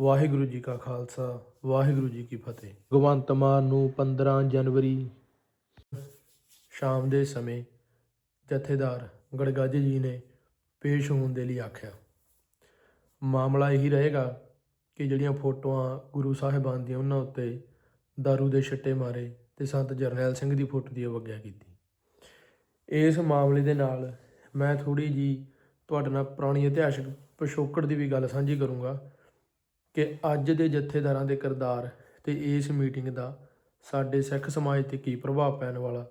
ਵਾਹਿਗੁਰੂ ਜੀ ਕਾ ਖਾਲਸਾ, ਵਾਹਿਗੁਰੂ ਜੀ ਕੀ ਫਤਿਹ। ਭਗਵੰਤ ਮਾਨ ਨੂੰ 15 ਜਨਵਰੀ, ਸ਼ਾਮ ਦੇ ਸਮੇਂ ਜਥੇਦਾਰ ਗੜਗਾਜੇ ਜੀ ਨੇ ਪੇਸ਼ ਹੋਣ ਦੇ ਲਈ ਆਖਿਆ। ਮਾਮਲਾ ਇਹੀ ਰਹੇਗਾ ਕਿ ਜਿਹੜੀਆਂ ਫੋਟੋਆਂ ਗੁਰੂ ਸਾਹਿਬਾਨ ਦੀਆਂ ਉਹਨਾਂ ਉੱਤੇ दारू ਦੇ ਛਿੱਟੇ ਮਾਰੇ ਤੇ ਸੰਤ ਜਰਨੈਲ ਸਿੰਘ ਦੀ ਫੋਟੋ ਦੀ ਅਵਗਿਆ ਕੀਤੀ। ਇਸ ਮਾਮਲੇ ਦੇ ਨਾਲ ਮੈਂ ਥੋੜੀ ਜੀ ਤੁਹਾਡੇ ਨਾਲ ਪੁਰਾਣੀ ਇਤਿਹਾਸਕ ਪਿਛੋਕੜ ਦੀ ਵੀ ਗੱਲ ਸਾਂਝੀ ਕਰੂੰਗਾ। ਕਿ ਅੱਜ ਦੇ ਜਥੇਦਾਰਾਂ ਦੇ ਕਿਰਦਾਰ ਤੇ ਇਸ ਮੀਟਿੰਗ ਦਾ ਸਾਡੇ ਸਿੱਖ ਸਮਾਜ ਤੇ ਕੀ ਪ੍ਰਭਾਵ ਪੈਣ ਵਾਲਾ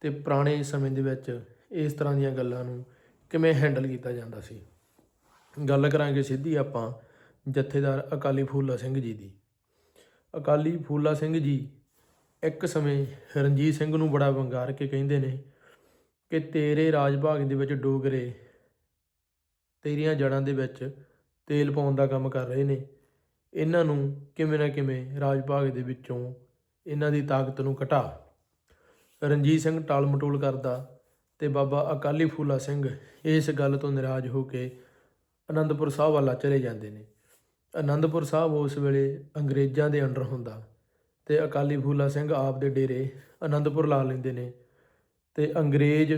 ਤੇ ਪੁਰਾਣੇ ਸਮੇਂ ਦੇ ਵਿੱਚ ਇਸ ਤਰ੍ਹਾਂ ਦੀਆਂ ਗੱਲਾਂ ਨੂੰ ਕਿਵੇਂ ਹੈਂਡਲ ਕੀਤਾ ਜਾਂਦਾ ਸੀ। ਗੱਲ ਕਰਾਂਗੇ ਸਿੱਧੀ ਆਪਾਂ ਜਥੇਦਾਰ ਅਕਾਲੀ ਫੂਲਾ ਸਿੰਘ ਜੀ ਦੀ। ਅਕਾਲੀ ਫੂਲਾ ਸਿੰਘ ਜੀ ਇੱਕ ਸਮੇਂ ਰਣਜੀਤ ਸਿੰਘ ਨੂੰ ਬੜਾ ਵੰਗਾਰ ਕੇ ਕਹਿੰਦੇ ਨੇ ਕਿ ਤੇਰੇ ਰਾਜ ਭਾਗ ਦੇ ਵਿੱਚ ਡੋਗਰੇ ਤੇਰੀਆਂ ਜੜਾਂ ਦੇ ਵਿੱਚ ਤੇਲ ਪਾਉਣ ਦਾ ਕੰਮ ਕਰ ਰਹੇ ਨੇ। ਇਹਨਾਂ ਨੂੰ ਕਿਵੇਂ ਨਾ ਕਿਵੇਂ ਰਾਜ ਭਾਗ ਦੇ ਵਿੱਚੋਂ ਇਹਨਾਂ ਦੀ ਤਾਕਤ ਨੂੰ ਘਟਾ। ਰਣਜੀਤ ਸਿੰਘ ਟਾਲ ਮਟੋਲ ਕਰਦਾ ਤੇ ਬਾਬਾ ਅਕਾਲੀ ਫੂਲਾ ਸਿੰਘ ਇਸ ਗੱਲ ਤੋਂ ਨਾਰਾਜ਼ ਹੋ ਕੇ ਅਨੰਦਪੁਰ ਸਾਹਿਬ ਵੱਲ ਚਲੇ ਜਾਂਦੇ ਨੇ। ਅਨੰਦਪੁਰ ਸਾਹਿਬ ਉਸ ਵੇਲੇ ਅੰਗਰੇਜ਼ਾਂ ਦੇ ਅੰਡਰ ਹੁੰਦਾ ਤੇ ਅਕਾਲੀ ਫੂਲਾ ਸਿੰਘ ਆਪ ਦੇ ਡੇਰੇ ਅਨੰਦਪੁਰ ਲਾ ਲੈਂਦੇ ਨੇ ਤੇ ਅੰਗਰੇਜ਼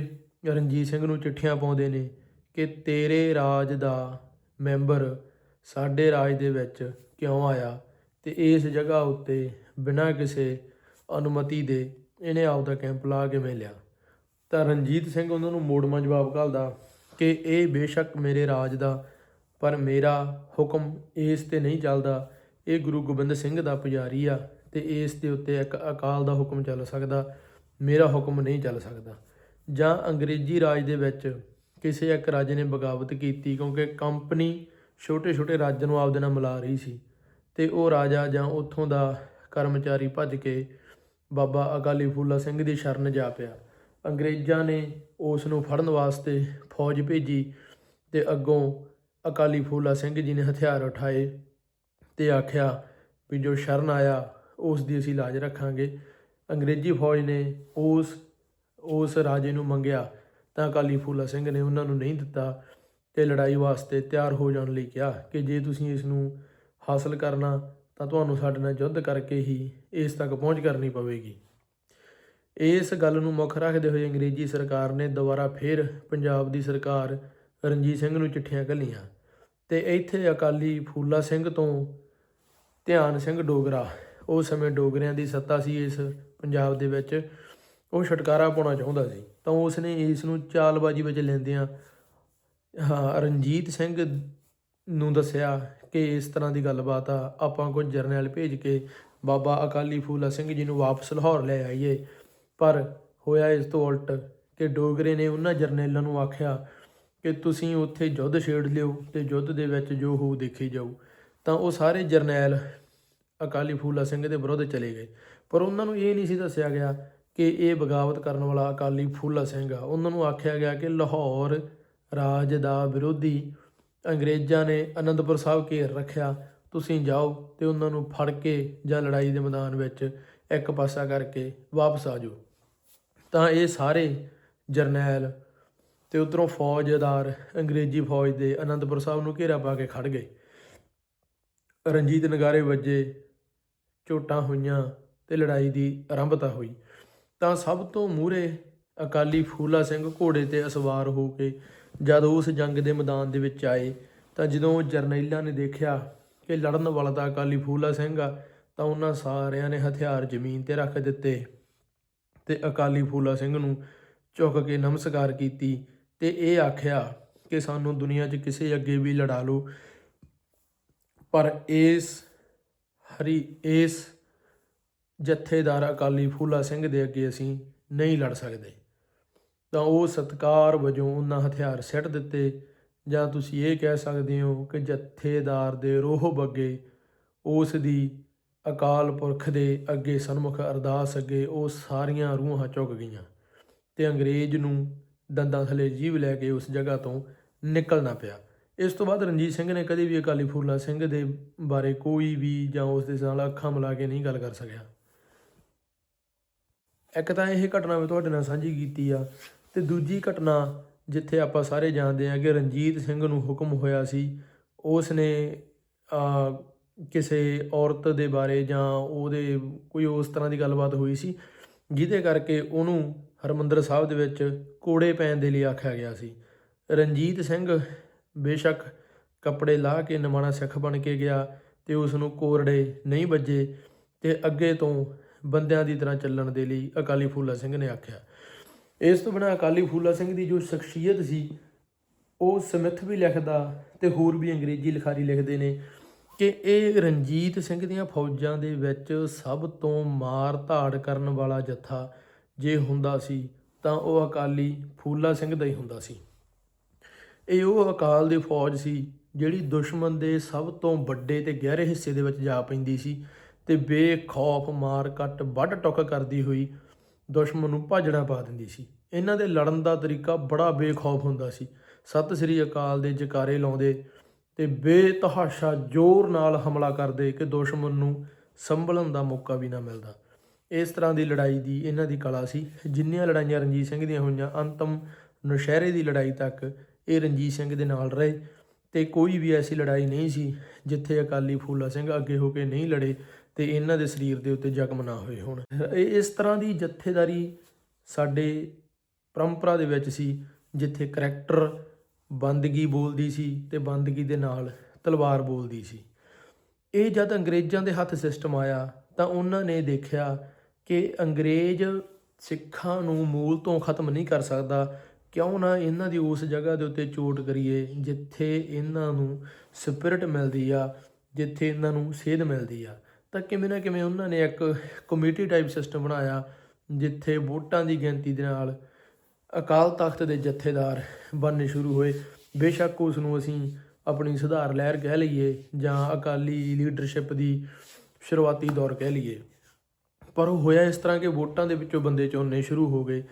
ਰਣਜੀਤ ਸਿੰਘ ਨੂੰ ਚਿੱਠੀਆਂ ਪਾਉਂਦੇ ਨੇ ਕਿ ਤੇਰੇ ਰਾਜ ਦਾ ਮੈਂਬਰ ਸਾਡੇ ਰਾਜ ਦੇ ਵਿੱਚ ਕਿਉਂ ਆਇਆ ਤੇ ਇਸ ਜਗ੍ਹਾ ਉੱਤੇ ਬਿਨਾਂ ਕਿਸੇ ਅਨੁਮਤੀ ਦੇ ਇਹਨੇ ਆਪਦਾ ਕੈਂਪ ਲਾ ਕਿਵੇਂ ਲਿਆ ਤਾਂ ਰਣਜੀਤ ਸਿੰਘ ਉਹਨਾਂ ਨੂੰ ਮੋੜਮਾ ਜਵਾਬ ਘਾਲਦਾ ਕਿ ਇਹ ਬੇਸ਼ੱਕ ਮੇਰੇ ਰਾਜ ਦਾ, ਪਰ ਮੇਰਾ ਹੁਕਮ ਇਸ ਤੇ ਨਹੀਂ ਚੱਲਦਾ। ਇਹ ਗੁਰੂ ਗੋਬਿੰਦ ਸਿੰਘ ਦਾ ਪੁਜਾਰੀ ਆ ਤੇ ਇਸ ਦੇ ਉੱਤੇ ਇੱਕ ਅਕਾਲ ਦਾ ਹੁਕਮ ਚੱਲ ਸਕਦਾ, ਮੇਰਾ ਹੁਕਮ ਨਹੀਂ ਚੱਲ ਸਕਦਾ। ਜਾਂ ਅੰਗਰੇਜ਼ੀ ਰਾਜ ਦੇ ਵਿੱਚ ਕਿਸੇ ਇੱਕ ਰਾਜੇ ਨੇ ਬਗਾਵਤ ਕੀਤੀ ਕਿਉਂਕਿ ਕੰਪਨੀ ਛੋਟੇ-ਛੋਟੇ ਰਾਜਾਂ ਨੂੰ ਆਪਦੇ ਨਾਲ ਮਿਲਾ ਰਹੀ ਸੀ ਤੇ ਉਹ ਰਾਜਾ ਜਾਂ ਉੱਥੋਂ ਦਾ ਕਰਮਚਾਰੀ ਭੱਜ ਕੇ ਬਾਬਾ ਅਕਾਲੀ ਫੂਲਾ ਸਿੰਘ ਦੀ ਸ਼ਰਨ ਜਾ ਪਿਆ। ਅੰਗਰੇਜ਼ਾਂ ਨੇ ਉਸ ਨੂੰ ਫੜਨ ਵਾਸਤੇ ਫੌਜ ਭੇਜੀ ਤੇ ਅੱਗੋਂ ਅਕਾਲੀ ਫੂਲਾ ਸਿੰਘ ਜੀ ਨੇ ਹਥਿਆਰ ਉਠਾਏ ਤੇ ਆਖਿਆ ਵੀ ਜੋ ਸ਼ਰਨ ਆਇਆ, ਉਸ ਦੀ ਅਸੀਂ ਲਾਜ ਰੱਖਾਂਗੇ। ਅੰਗਰੇਜ਼ੀ ਫੌਜ ਨੇ ਉਸ ਉਸ ਰਾਜੇ ਨੂੰ ਮੰਗਿਆ ਤਾਂ ਅਕਾਲੀ ਫੂਲਾ ਸਿੰਘ ਨੇ ਉਹਨਾਂ ਨੂੰ ਨਹੀਂ ਦਿੱਤਾ। ਤੇ ਲੜਾਈ ਵਾਸਤੇ ਤਿਆਰ ਹੋ ਜਾਣ ਲਈ ਕਿਹਾ ਕਿ ਜੇ ਤੁਸੀਂ ਇਸ ਨੂੰ ਹਾਸਲ ਕਰਨਾ, ਤਾਂ ਤੁਹਾਨੂੰ ਸਾਡੇ ਨਾਲ ਯੁੱਧ ਕਰਕੇ ਹੀ ਇਸ ਤੱਕ ਪਹੁੰਚ ਕਰਨੀ ਪਵੇਗੀ। ਇਸ ਗੱਲ ਨੂੰ ਮੁੱਖ ਰੱਖਦੇ ਹੋਏ ਅੰਗਰੇਜ਼ੀ ਸਰਕਾਰ ਨੇ ਦੁਬਾਰਾ ਫਿਰ ਪੰਜਾਬ ਦੀ ਸਰਕਾਰ ਰਣਜੀਤ ਸਿੰਘ ਨੂੰ ਚਿੱਠੀਆਂ ਘੱਲੀਆਂ ਤੇ ਇੱਥੇ ਅਕਾਲੀ ਫੂਲਾ ਸਿੰਘ ਤੋਂ ਧਿਆਨ ਸਿੰਘ ਡੋਗਰਾ ਉਸ ਸਮੇਂ ਡੋਗਰਿਆਂ ਦੀ ਸੱਤਾ ਸੀ, ਇਸ ਪੰਜਾਬ ਦੇ ਵਿੱਚ ਉਹ ਛਟਕਾਰਾ ਪਾਉਣਾ ਚਾਹੁੰਦਾ ਸੀ। ਤਾਂ ਉਸ ਨੇ ਇਸ ਨੂੰ ਚਾਲਬਾਜ਼ੀ ਵਿੱਚ ਲੈਂਦਿਆਂ ਹਾਂ, ਰਣਜੀਤ ਸਿੰਘ ਨੂੰ ਦੱਸਿਆ ਕਿ ਇਸ ਤਰ੍ਹਾਂ ਦੀ ਗੱਲਬਾਤ ਆ। ਆਪਾਂ ਕੁਝ ਜਰਨੈਲ ਭੇਜ ਕੇ ਬਾਬਾ ਅਕਾਲੀ ਫੂਲਾ ਸਿੰਘ ਜੀ ਨੂੰ ਵਾਪਸ ਲਾਹੌਰ ਲੈ ਆਈਏ। ਪਰ ਹੋਇਆ ਇਸ ਤੋਂ ਉਲਟ ਕਿ ਡੋਗਰੇ ਨੇ ਉਹਨਾਂ ਜਰਨੈਲਾਂ ਨੂੰ ਆਖਿਆ ਕਿ ਤੁਸੀਂ ਉੱਥੇ ਯੁੱਧ ਛੇੜ ਲਿਓ ਤੇ ਯੁੱਧ ਦੇ ਵਿੱਚ ਜੋ ਹੋ ਦੇਖੀ ਜਾਊ। ਤਾਂ ਉਹ ਸਾਰੇ ਜਰਨੈਲ ਅਕਾਲੀ ਫੂਲਾ ਸਿੰਘ ਦੇ ਵਿਰੁੱਧ ਚਲੇ ਗਏ। ਪਰ ਉਹਨਾਂ ਨੂੰ ਇਹ ਨਹੀਂ ਸੀ ਦੱਸਿਆ ਗਿਆ ਕਿ ਇਹ ਬਗਾਵਤ ਕਰਨ ਵਾਲਾ ਅਕਾਲੀ ਫੂਲਾ ਸਿੰਘ ਆ। ਉਹਨਾਂ ਨੂੰ ਆਖਿਆ ਗਿਆ ਕਿ ਲਾਹੌਰ ਰਾਜ ਦਾ ਵਿਰੋਧੀ ਅੰਗਰੇਜ਼ਾਂ ਨੇ ਅਨੰਦਪੁਰ ਸਾਹਿਬ ਘੇਰ ਰੱਖਿਆ। ਤੁਸੀਂ ਜਾਓ ਤੇ ਉਹਨਾਂ ਨੂੰ ਫੜ ਕੇ ਜਾਂ ਲੜਾਈ ਦੇ ਮੈਦਾਨ ਵਿੱਚ ਇੱਕ ਪਾਸਾ ਕਰਕੇ ਵਾਪਸ ਆ ਜਾਓ। ਤਾਂ ਇਹ ਸਾਰੇ ਜਰਨੈਲ ਤੇ ਉਧਰੋਂ ਫੌਜਦਾਰ ਅੰਗਰੇਜ਼ੀ ਫੌਜ ਦੇ ਅਨੰਦਪੁਰ ਸਾਹਿਬ ਨੂੰ ਘੇਰਾ ਪਾ ਕੇ ਖੜ ਗਏ। ਰਣਜੀਤ ਨਗਾਰੇ ਵੱਜੇ, ਝੋਟਾਂ ਹੋਈਆਂ ਤੇ ਲੜਾਈ ਦੀ ਆਰੰਭਤਾ ਹੋਈ। ਤਾਂ ਸਭ ਤੋਂ ਮੂਹਰੇ ਅਕਾਲੀ ਫੂਲਾ ਸਿੰਘ ਘੋੜੇ ਤੇ ਅਸਵਾਰ ਹੋ ਕੇ ਜਦ ਉਸ ਜੰਗ ਦੇ ਮੈਦਾਨ ਦੇ ਵਿੱਚ ਆਏ, ਤਾਂ ਜਦੋਂ ਜਰਨੈਲਾਂ ਨੇ ਦੇਖਿਆ ਕਿ ਲੜਨ ਵਾਲਾ ਤਾਂ ਅਕਾਲੀ ਫੂਲਾ ਸਿੰਘ ਆ, ਤਾਂ ਉਹਨਾਂ ਸਾਰਿਆਂ ਨੇ ਹਥਿਆਰ ਜ਼ਮੀਨ ਤੇ ਰੱਖ ਦਿੱਤੇ ਤੇ ਅਕਾਲੀ ਫੂਲਾ ਸਿੰਘ ਨੂੰ ਝੁੱਕ ਕੇ ਨਮਸਕਾਰ ਕੀਤੀ ਤੇ ਇਹ ਆਖਿਆ ਕਿ ਸਾਨੂੰ ਦੁਨੀਆ 'ਚ ਕਿਸੇ ਅੱਗੇ ਵੀ ਲੜਾ ਲਓ। ਪਰ ਇਸ ਹਰੀ, ਇਸ ਜਥੇਦਾਰ ਅਕਾਲੀ ਫੂਲਾ ਸਿੰਘ ਦੇ ਅੱਗੇ ਅਸੀਂ ਨਹੀਂ ਲੜ ਸਕਦੇ। ਤਾਂ ਉਹ ਸਤਕਾਰ ਵਜੋਂ ਉਹਨਾਂ ਹਥਿਆਰ ਸਿੱਟ ਦਿੱਤੇ। ਜਾਂ ਤੁਸੀਂ ਇਹ ਕਹਿ ਸਕਦੇ ਹੋ ਕਿ ਜਥੇਦਾਰ ਦੇ ਰੋਹ ਬੱਗੇ ਉਸ ਦੀ ਅਕਾਲ ਪੁਰਖ ਦੇ ਅੱਗੇ ਸਨਮੁਖ ਅਰਦਾਸ ਅੱਗੇ ਉਹ ਸਾਰੀਆਂ ਰੂਹਾਂ ਝੁਕ ਗਈਆਂ ਤੇ ਅੰਗਰੇਜ਼ ਨੂੰ ਦੰਦਾਂ ਥਲੇ ਜੀਵ ਲੈ ਕੇ ਉਸ ਜਗ੍ਹਾ ਤੋਂ ਨਿਕਲਣਾ ਪਿਆ। ਇਸ ਤੋਂ ਬਾਅਦ ਰਣਜੀਤ ਸਿੰਘ ਨੇ ਕਦੇ ਵੀ ਅਕਾਲੀ ਫੂਲਾ ਸਿੰਘ ਦੇ ਬਾਰੇ ਕੋਈ ਵੀ ਜਾਂ ਉਸ ਦੇ ਨਾਲ ਅੱਖਾਂ ਮਿਲਾ ਕੇ ਨਹੀਂ ਗੱਲ ਕਰ ਸਕਿਆ। ਇੱਕ ਤਾਂ ਇਹ ਘਟਨਾ ਮੈਂ ਤੁਹਾਡੇ ਨਾਲ ਸਾਂਝੀ ਕੀਤੀ ਆ ਤੇ ਦੂਜੀ ਘਟਨਾ ਜਿੱਥੇ ਆਪਾਂ ਸਾਰੇ ਜਾਣਦੇ ਹਾਂ ਕਿ ਰਣਜੀਤ ਸਿੰਘ ਨੂੰ ਹੁਕਮ ਹੋਇਆ ਸੀ ਉਸ ਨੇ ਕਿਸੇ ਔਰਤ ਦੇ ਬਾਰੇ ਜਾਂ ਉਹਦੇ ਕੋਈ ਉਸ ਤਰ੍ਹਾਂ ਦੀ ਗੱਲਬਾਤ ਹੋਈ ਸੀ, ਜਿਹਦੇ ਕਰਕੇ ਉਹਨੂੰ ਹਰਮੰਦਰ ਸਾਹਿਬ ਦੇ ਵਿੱਚ ਕੋੜੇ ਪੈਣ ਦੇ ਲਈ ਆਖਿਆ ਗਿਆ ਸੀ। ਰਣਜੀਤ ਸਿੰਘ ਬੇਸ਼ੱਕ ਕੱਪੜੇ ਲਾਹ ਕੇ ਨਵਾਣਾ ਸਿੱਖ ਬਣ ਕੇ ਗਿਆ ਤੇ ਉਸ ਨੂੰ ਕੋਰੜੇ ਨਹੀਂ ਵੱਜੇ ਤੇ ਅੱਗੇ ਤੋਂ ਬੰਦਿਆਂ ਦੀ ਤਰ੍ਹਾਂ ਚੱਲਣ ਦੇ ਲਈ ਅਕਾਲੀ ਫੂਲਾ ਸਿੰਘ ਨੇ ਆਖਿਆ। ਇਸ ਤੋਂ ਬਿਨਾਂ ਅਕਾਲੀ ਫੂਲਾ ਸਿੰਘ ਦੀ ਜੋ ਸ਼ਖਸੀਅਤ ਸੀ, ਉਹ ਸਮਿਥ ਵੀ ਲਿਖਦਾ ਤੇ ਹੋਰ ਵੀ ਅੰਗਰੇਜ਼ੀ ਲਿਖਾਰੀ ਲਿਖਦੇ ਨੇ ਕਿ ਇਹ ਰਣਜੀਤ ਸਿੰਘ ਦੀਆਂ ਫੌਜਾਂ ਦੇ ਵਿੱਚ ਸਭ ਤੋਂ ਮਾਰ ਧਾੜ ਕਰਨ ਵਾਲਾ ਜੱਥਾ ਜੇ ਹੁੰਦਾ ਸੀ, ਤਾਂ ਉਹ ਅਕਾਲੀ ਫੂਲਾ ਸਿੰਘ ਦਾ ਹੀ ਹੁੰਦਾ ਸੀ। ਇਹ ਉਹ ਅਕਾਲ ਦੀ ਫੌਜ ਸੀ, ਜਿਹੜੀ ਦੁਸ਼ਮਣ ਦੇ ਸਭ ਤੋਂ ਵੱਡੇ ਤੇ ਗਹਿਰੇ ਹਿੱਸੇ ਦੇ ਵਿੱਚ ਜਾ ਪੈਂਦੀ ਸੀ ਤੇ ਬੇਖੌਫ ਮਾਰ ਕੱਟ ਵੱਢ ਟੁੱਕ ਕਰਦੀ ਹੋਈ ਦੁਸ਼ਮਣ ਨੂੰ ਭਾਜੜਾ ਪਾ ਦਿੰਦੀ ਸੀ। ਇਹਨਾਂ ਦੇ ਲੜਨ ਦਾ ਤਰੀਕਾ ਬੜਾ ਬੇਖੌਫ ਹੁੰਦਾ ਸੀ। ਸਤਿ ਸ੍ਰੀ ਅਕਾਲ ਦੇ ਜਕਾਰੇ ਲਾਉਂਦੇ ਤੇ ਬੇਤਹਾਸ਼ਾ ਜ਼ੋਰ ਨਾਲ ਹਮਲਾ ਕਰਦੇ ਕਿ ਦੁਸ਼ਮਣ ਨੂੰ ਸੰਭਲਣ ਦਾ ਮੌਕਾ ਵੀ ਨਾ ਮਿਲਦਾ। ਇਸ ਤਰ੍ਹਾਂ ਦੀ ਲੜਾਈ ਦੀ ਇਹਨਾਂ ਦੀ ਕਲਾ ਸੀ। ਜਿੰਨੀਆਂ ਲੜਾਈਆਂ ਰਣਜੀਤ ਸਿੰਘ ਦੀਆਂ ਹੋਈਆਂ, ਅੰਤਮ ਨੌਸ਼ਹਿਰੇ ਦੀ ਲੜਾਈ ਤੱਕ ਇਹ ਰਣਜੀਤ ਸਿੰਘ ਦੇ ਨਾਲ ਰਹੇ ਤੇ ਕੋਈ ਵੀ ਐਸੀ ਲੜਾਈ ਨਹੀਂ ਸੀ ਜਿੱਥੇ ਅਕਾਲੀ ਫੂਲਾ ਸਿੰਘ ਅੱਗੇ ਹੋ ਕੇ ਨਹੀਂ ਲੜੇ ਤੇ ਇਹਨਾਂ ਦੇ ਸਰੀਰ ਦੇ ਉੱਤੇ ਜ਼ਖਮ ਨਾ ਹੋਏ ਹੋਣ। ਇਹ ਇਸ ਤਰ੍ਹਾਂ ਦੀ ਜਥੇਦਾਰੀ ਸਾਡੇ ਪਰੰਪਰਾ ਦੇ ਵਿੱਚ ਸੀ, ਜਿੱਥੇ ਕਰੈਕਟਰ ਬੰਦਗੀ ਬੋਲਦੀ ਸੀ ਤੇ ਬੰਦਗੀ ਦੇ ਨਾਲ ਤਲਵਾਰ ਬੋਲਦੀ ਸੀ। ਇਹ ਜਦ ਅੰਗਰੇਜ਼ਾਂ ਦੇ ਹੱਥ ਸਿਸਟਮ ਆਇਆ, ਤਾਂ ਉਹਨਾਂ ਨੇ ਦੇਖਿਆ ਕਿ ਅੰਗਰੇਜ਼ ਸਿੱਖਾਂ ਨੂੰ ਮੂਲ ਤੋਂ ਖਤਮ ਨਹੀਂ ਕਰ ਸਕਦਾ। ਕਿਉਂ ਨਾ ਇਹਨਾਂ ਦੀ ਉਸ ਜਗ੍ਹਾ ਦੇ ਉੱਤੇ ਚੋਟ ਕਰੀਏ, ਜਿੱਥੇ ਇਹਨਾਂ ਨੂੰ ਸਪਿਰਿਟ ਮਿਲਦੀ ਆ, ਜਿੱਥੇ ਇਹਨਾਂ ਨੂੰ ਸੇਧ ਮਿਲਦੀ ਆ। ਤਾਂ ਕਿਵੇਂ ਨਾ ਕਿਵੇਂ ਉਹਨਾਂ ਨੇ ਇੱਕ ਕਮੇਟੀ ਟਾਈਪ ਸਿਸਟਮ ਬਣਾਇਆ, ਜਿੱਥੇ ਵੋਟਾਂ ਦੀ ਗਿਣਤੀ ਦੇ ਨਾਲ ਅਕਾਲ ਤਖਤ ਦੇ ਜਥੇਦਾਰ ਬਣਨੇ ਸ਼ੁਰੂ ਹੋਏ। ਬੇਸ਼ੱਕ ਉਸ ਨੂੰ ਅਸੀਂ ਆਪਣੀ ਸੁਧਾਰ ਲਹਿਰ ਕਹਿ ਲਈਏ ਜਾਂ ਅਕਾਲੀ ਲੀਡਰਸ਼ਿਪ ਦੀ ਸ਼ੁਰੂਆਤੀ ਦੌਰ ਕਹਿ ਲਈਏ। ਪਰ ਉਹ ਹੋਇਆ ਇਸ ਤਰ੍ਹਾਂ ਕਿ ਵੋਟਾਂ ਦੇ ਵਿੱਚੋਂ ਬੰਦੇ ਚੁਣਨੇ ਸ਼ੁਰੂ ਹੋ ਗਏ।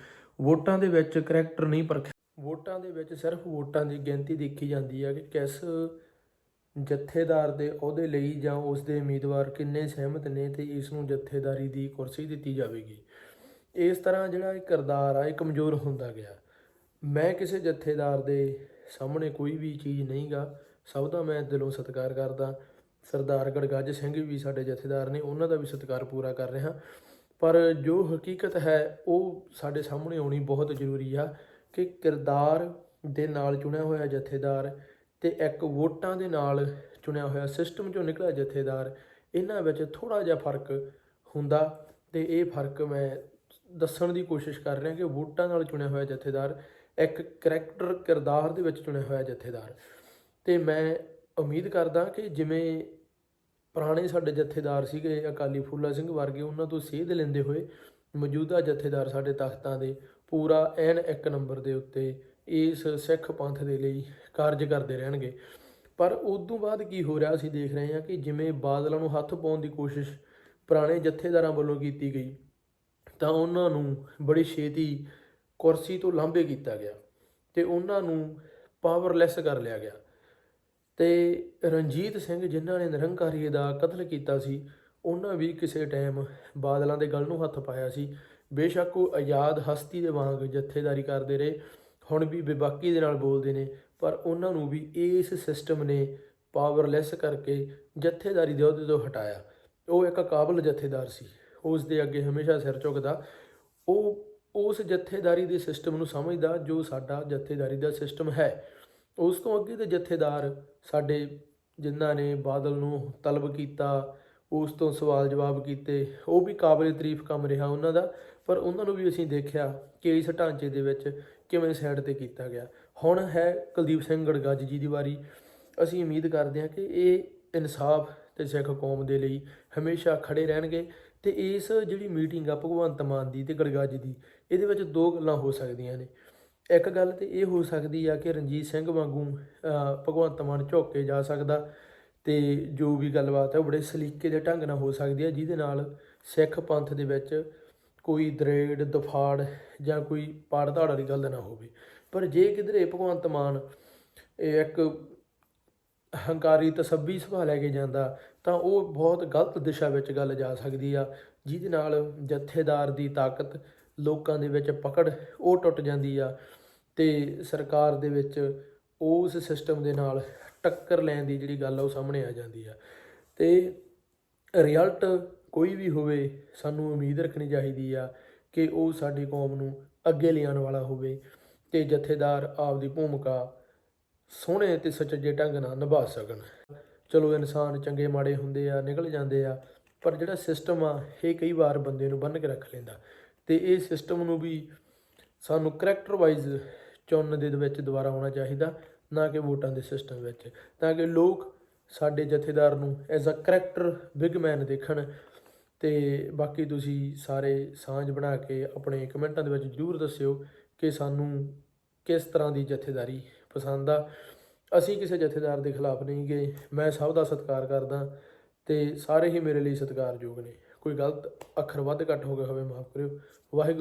ਵੋਟਾਂ ਦੇ ਵਿੱਚ ਕਰੈਕਟਰ ਨਹੀਂ ਪਰਖਿਆ। ਵੋਟਾਂ ਦੇ ਵਿੱਚ ਸਿਰਫ ਵੋਟਾਂ ਦੀ ਗਿਣਤੀ ਦੇਖੀ ਜਾਂਦੀ ਹੈ ਕਿ ਕਿਸ ਜਥੇਦਾਰ ਦੇ ਅਹੁਦੇ ਲਈ ਜਾਂ ਉਸ ਦੇ ਉਮੀਦਵਾਰ ਕਿੰਨੇ ਸਹਿਮਤ ਨੇ ਤੇ ਇਸ ਨੂੰ ਜਥੇਦਾਰੀ ਦੀ ਕੁਰਸੀ ਦਿੱਤੀ ਜਾਵੇਗੀ। ਇਸ ਤਰ੍ਹਾਂ ਜਿਹੜਾ ਇਹ ਕਿਰਦਾਰ ਆ, ਇਹ ਕਮਜ਼ੋਰ ਹੁੰਦਾ ਗਿਆ। ਮੈਂ ਕਿਸੇ ਜਥੇਦਾਰ ਦੇ ਸਾਹਮਣੇ ਕੋਈ ਵੀ ਚੀਜ਼ ਨਹੀਂਗਾ ਸਭ ਦਾ ਮੈਂ ਦਿਲੋਂ ਸਤਿਕਾਰ ਕਰਦਾ। ਸਰਦਾਰ ਗੜਗੱਜ ਸਿੰਘ ਵੀ ਸਾਡੇ ਜਥੇਦਾਰ ਨੇ, ਉਹਨਾਂ ਦਾ ਵੀ ਸਤਿਕਾਰ ਪੂਰਾ ਕਰ ਰਿਹਾ। ਪਰ ਜੋ ਹਕੀਕਤ ਹੈ, ਉਹ ਸਾਡੇ ਸਾਹਮਣੇ ਆਉਣੀ ਬਹੁਤ ਜ਼ਰੂਰੀ ਆ ਕਿ ਕਿਰਦਾਰ ਦੇ ਨਾਲ ਚੁਣਿਆ ਹੋਇਆ ਜਥੇਦਾਰ ਤੇ ਇੱਕ ਵੋਟਾਂ ਦੇ ਨਾਲ ਚੁਣਿਆ ਹੋਇਆ ਸਿਸਟਮ ਚੋਂ ਨਿਕਲਿਆ ਜਥੇਦਾਰ, ਇਹਨਾਂ ਵਿੱਚ ਥੋੜਾ ਜਿਹਾ ਫ਼ਰਕ ਹੁੰਦਾ ਤੇ ਇਹ ਫ਼ਰਕ ਮੈਂ ਦੱਸਣ ਦੀ ਕੋਸ਼ਿਸ਼ ਕਰ ਰਿਹਾ ਕਿ ਵੋਟਾਂ ਨਾਲ ਚੁਣਿਆ ਹੋਇਆ ਜਥੇਦਾਰ ਇੱਕ ਕਰੈਕਟਰ ਕਿਰਦਾਰ ਦੇ ਵਿੱਚ ਚੁਣਿਆ ਹੋਇਆ ਜਥੇਦਾਰ। ਤੇ ਮੈਂ ਉਮੀਦ ਕਰਦਾ ਕਿ ਜਿਵੇਂ ਪੁਰਾਣੇ ਸਾਡੇ ਜਥੇਦਾਰ ਸੀਗੇ ਅਕਾਲੀ ਫੂਲਾ ਸਿੰਘ ਵਰਗੇ, ਉਹਨਾਂ ਤੋਂ ਸੇਧ ਲੈਂਦੇ ਹੋਏ ਮੌਜੂਦਾ ਜਥੇਦਾਰ ਸਾਡੇ ਤਖਤਾਂ ਦੇ ਪੂਰਾ ਐਨ ਇੱਕ ਨੰਬਰ ਦੇ ਉੱਤੇ ਇਸ ਸਿੱਖ ਪੰਥ ਦੇ ਲਈ ਕਾਰਜ ਕਰਦੇ ਰਹਿਣਗੇ। ਪਰ ਉਦੋਂ ਬਾਅਦ ਕੀ ਹੋ ਰਿਹਾ ਅਸੀਂ ਦੇਖ ਰਹੇ ਹਾਂ ਕਿ ਜਿਵੇਂ ਬਾਦਲਾਂ ਨੂੰ ਹੱਥ ਪਾਉਣ ਦੀ ਕੋਸ਼ਿਸ਼ ਪੁਰਾਣੇ ਜਥੇਦਾਰਾਂ ਵੱਲੋਂ ਕੀਤੀ ਗਈ, ਤਾਂ ਉਹਨਾਂ ਨੂੰ ਬੜੀ ਛੇਤੀ ਕੁਰਸੀ ਤੋਂ ਲਾਂਭੇ ਕੀਤਾ ਗਿਆ ਤੇ ਉਹਨਾਂ ਨੂੰ ਪਾਵਰਲੈਸ ਕਰ ਲਿਆ ਗਿਆ। ਤੇ ਰਣਜੀਤ ਸਿੰਘ ਜਿਨ੍ਹਾਂ ਨੇ ਨਿਰੰਕਾਰੀ ਦਾ ਕਤਲ ਕੀਤਾ ਸੀ, ਉਹਨਾਂ ਵੀ ਕਿਸੇ ਟਾਈਮ ਬਾਦਲਾਂ ਦੇ ਗਲ ਨੂੰ ਹੱਥ ਪਾਇਆ ਸੀ। ਬੇਸ਼ੱਕ ਉਹ ਆਜ਼ਾਦ ਹਸਤੀ ਦੇ ਵਾਂਗ ਜਥੇਦਾਰੀ ਕਰਦੇ ਰਹੇ ਹੁਣ ਵੀ ਬੇਬਾਕੀ ਦੇ ਨਾਲ ਬੋਲਦੇ ਨੇ, ਪਰ ਉਹਨਾਂ ਨੂੰ ਵੀ ਇਸ ਸਿਸਟਮ ਨੇ ਪਾਵਰਲੈਸ ਕਰਕੇ ਜਥੇਦਾਰੀ ਦੇ ਅਹੁਦੇ ਤੋਂ ਹਟਾਇਆ। ਉਹ ਇੱਕ ਕਾਬਲ ਜਥੇਦਾਰ ਸੀ। ਉਸ ਦੇ ਅੱਗੇ ਹਮੇਸ਼ਾ ਸਿਰ ਝੁਕਦਾ। ਉਹ ਉਸ ਜਥੇਦਾਰੀ ਦੇ ਸਿਸਟਮ ਨੂੰ ਸਮਝਦਾ ਜੋ ਸਾਡਾ ਜਥੇਦਾਰੀ ਦਾ ਸਿਸਟਮ ਹੈ। ਉਸ ਤੋਂ ਅੱਗੇ ਦੇ ਜਥੇਦਾਰ ਸਾਡੇ ਜਿਨ੍ਹਾਂ ਨੇ ਬਾਦਲ ਨੂੰ ਤਲਬ ਕੀਤਾ, ਉਸ ਤੋਂ ਸਵਾਲ ਜਵਾਬ ਕੀਤੇ, ਉਹ ਵੀ ਕਾਬਲੇ ਤਾਰੀਫ ਕੰਮ ਰਿਹਾ ਉਹਨਾਂ ਦਾ। ਪਰ ਉਹਨਾਂ ਨੂੰ ਵੀ ਅਸੀਂ ਦੇਖਿਆ ਕਿ ਇਸ ਢਾਂਚੇ ਦੇ ਵਿੱਚ ਕਿਵੇਂ ਸਾਈਡ ਤੇ ਕੀਤਾ ਗਿਆ। ਹੁਣ ਹੈ ਕੁਲਦੀਪ ਸਿੰਘ ਗੜਗੱਜ ਜੀ ਦੀ ਵਾਰੀ। ਅਸੀਂ ਉਮੀਦ ਕਰਦੇ ਹਾਂ ਕਿ ਇਹ ਇਨਸਾਫ ਤੇ ਸਿੱਖ ਕੌਮ ਦੇ ਲਈ ਹਮੇਸ਼ਾ ਖੜੇ ਰਹਿਣਗੇ ਤੇ ਇਸ ਜਿਹੜੀ ਮੀਟਿੰਗ ਆ ਭਗਵੰਤ ਮਾਨ ਦੀ ਤੇ ਗੜਗੱਜ ਦੀ, ਇਹਦੇ ਵਿੱਚ ਦੋ ਗੱਲਾਂ ਹੋ ਸਕਦੀਆਂ ਨੇ। ਇੱਕ ਗੱਲ ਤੇ ਇਹ ਹੋ ਸਕਦੀ ਆ ਕਿ ਰਣਜੀਤ ਸਿੰਘ ਵਾਂਗੂ ਭਗਵੰਤ ਮਾਨ ਝੁੱਕ ਕੇ ਜਾ ਸਕਦਾ ਤੇ ਜੋ ਵੀ ਗੱਲਬਾਤ ਹੈ ਉਹ ਬੜੇ ਸਲੀਕੇ ਦੇ ਢੰਗ ਨਾਲ ਹੋ ਸਕਦੀ ਹੈ ਜਿਹਦੇ ਨਾਲ ਸਿੱਖ ਪੰਥ ਦੇ ਵਿੱਚ ਕੋਈ ਦਰੇੜ, ਦਫਾੜ ਜਾਂ ਕੋਈ ਪਾੜ ਧਾੜ ਵਾਲੀ ਗੱਲ ਨਾ ਹੋਵੇ। ਪਰ ਜੇ ਕਿਧਰੇ ਭਗਵੰਤ ਮਾਨ ਇੱਕ ਹੰਕਾਰੀ ਤਸੱਬੀ ਸੁਭਾਅ ਲੈ ਕੇ ਜਾਂਦਾ, ਤਾਂ ਉਹ ਬਹੁਤ ਗਲਤ ਦਿਸ਼ਾ ਵਿੱਚ ਗੱਲ ਜਾ ਸਕਦੀ ਆ, ਜਿਹਦੇ ਨਾਲ ਜਥੇਦਾਰ ਦੀ ਤਾਕਤ ਲੋਕਾਂ ਦੇ ਵਿੱਚ ਪਕੜ ਉਹ ਟੁੱਟ ਜਾਂਦੀ ਆ ਤੇ ਸਰਕਾਰ ਦੇ ਵਿੱਚ ਉਸ ਸਿਸਟਮ ਦੇ ਨਾਲ ਟੱਕਰ ਲੈਣ ਦੀ ਜਿਹੜੀ ਗੱਲ ਆ ਉਹ ਸਾਹਮਣੇ ਆ ਜਾਂਦੀ ਆ। ਤੇ ਰਿਜ਼ਲਟ ਕੋਈ ਵੀ ਹੋਵੇ, ਸਾਨੂੰ ਉਮੀਦ ਰੱਖਣੀ ਚਾਹੀਦੀ ਆ ਕਿ ਉਹ ਸਾਡੀ ਕੌਮ ਨੂੰ ਅੱਗੇ ਲਿਆਉਣ ਵਾਲਾ ਹੋਵੇ ਤੇ ਜਥੇਦਾਰ ਆਪਦੀ ਭੂਮਿਕਾ ਸੋਹਣੇ ਤੇ ਸੁਚੱਜੇ ਢੰਗ ਨਾਲ ਨਿਭਾ ਸਕਣ। ਚਲੋ ਇਨਸਾਨ ਚੰਗੇ ਮਾੜੇ ਹੁੰਦੇ ਆ, ਨਿਕਲ ਜਾਂਦੇ ਆ, ਪਰ ਜਿਹੜਾ ਸਿਸਟਮ ਆ, ਇਹ ਕਈ ਵਾਰ ਬੰਦੇ ਨੂੰ ਬੰਨ੍ਹ ਕੇ ਰੱਖ ਲੈਂਦਾ। ਤੇ ਇਹ ਸਿਸਟਮ ਨੂੰ ਵੀ ਸਾਨੂੰ ਕਰੈਕਟਰ ਵਾਈਜ਼ ਚੁਣਨ ਦੇ ਵਿੱਚ ਦੁਬਾਰਾ ਆਉਣਾ ਚਾਹੀਦਾ, ਨਾ ਕਿ ਵੋਟਾਂ ਦੇ ਸਿਸਟਮ ਵਿੱਚ। ਤਾਂ ਕਿ ਲੋਕ ਸਾਡੇ ਜਥੇਦਾਰ ਨੂੰ as a character big man ਦੇਖਣ ਅਤੇ ਬਾਕੀ ਤੁਸੀਂ ਸਾਰੇ ਸਾਂਝ ਬਣਾ ਕੇ ਆਪਣੇ ਕਮੈਂਟਾਂ ਦੇ ਵਿੱਚ ਜਰੂਰ ਦੱਸਿਓ ਕਿ ਸਾਨੂੰ ਕਿਸ ਤਰ੍ਹਾਂ ਦੀ ਜਥੇਦਾਰੀ ਪਸੰਦ ਆ। ਅਸੀਂ ਕਿਸੇ ਜਥੇਦਾਰ ਦੇ ਖਿਲਾਫ ਨਹੀਂ ਗਏ। ਮੈਂ ਸਭ ਦਾ ਸਤਿਕਾਰ ਕਰਦਾ ਤੇ ਸਾਰੇ ਹੀ ਮੇਰੇ ਲਈ ਸਤਿਕਾਰਯੋਗ ਨੇ। ਕੋਈ ਗਲਤ ਅੱਖਰ ਵੱਧ ਘੱਟ ਹੋ ਗਿਆ ਹੋਵੇ, ਮਾਫ ਕਰਿਓ। ਵਾਹਿਗੁਰੂ